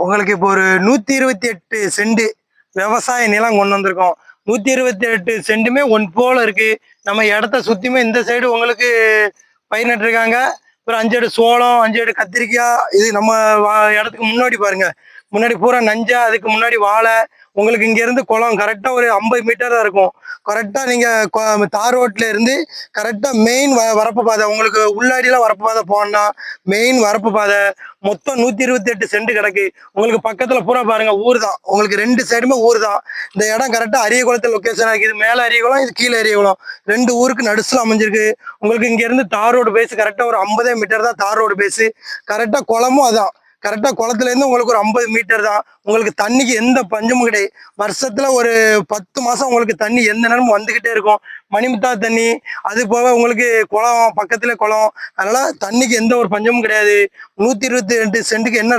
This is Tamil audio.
உங்களுக்கு இப்போ ஒரு நூத்தி இருபத்தி எட்டு செண்டு விவசாய நிலம் கொண்டு வந்திருக்கோம். நூத்தி இருபத்தி எட்டு செண்டுமே ஒன் போல இருக்கு. நம்ம இடத்த சுத்தியுமே இந்த சைடு உங்களுக்கு பயிர் நட்டுருக்காங்க அப்புறம் அஞ்சு அடி சோளம் அஞ்சு அடி கத்திரிக்காய் இது நம்ம வா- இடத்துக்கு முன்னாடி பாருங்க. முன்னாடி பூரா நஞ்சா அதுக்கு முன்னாடி வாழை. உங்களுக்கு இங்கேருந்து குளம் கரெக்டாக ஒரு ஐம்பது மீட்டர் தான் இருக்கும். கரெக்டாக நீங்கள் தார் ரோட்டில் இருந்து கரெக்டாக மெயின் வரப்பு பாதை உங்களுக்கு உள்ளாடிலாம் வரப்பு பாதை போனோம்னா மெயின் வரப்பு பாதை. மொத்தம் நூற்றி இருபத்தி எட்டு சென்ட் கிடக்கு. உங்களுக்கு பக்கத்தில் பூரா பாருங்கள் ஊர் தான். உங்களுக்கு ரெண்டு சைடுமே ஊர் தான். இந்த இடம் கரெக்டாக அரியகுளத்தில் லொக்கேஷன் இருக்குது. மேலே அரியகுளம் இது கீழே அரியகுளம். ரெண்டு ஊருக்கு நடுசில் அமைஞ்சிருக்கு. உங்களுக்கு இங்கேருந்து தார் ரோடு பேஸ் கரெக்டாக ஒரு ஐம்பதே மீட்டர் தான் தார் ரோடு பேஸு கரெக்டாக குளமும் அதான். கரெக்டாக குளத்துல இருந்து உங்களுக்கு ஒரு ஐம்பது மீட்டர் தான். உங்களுக்கு தண்ணிக்கு எந்த பஞ்சமும் கிடையாது. வருஷத்துல ஒரு பத்து மாதம் உங்களுக்கு தண்ணி எந்த நேரமும் வந்துக்கிட்டே இருக்கும். மணிமுத்தா தண்ணி அது போக உங்களுக்கு குளம் பக்கத்தில் குளம். அதனால் தண்ணிக்கு எந்த ஒரு பஞ்சமும் கிடையாது. நூற்றி இருபத்தி ரெண்டு சென்ட்டுக்கு என்ன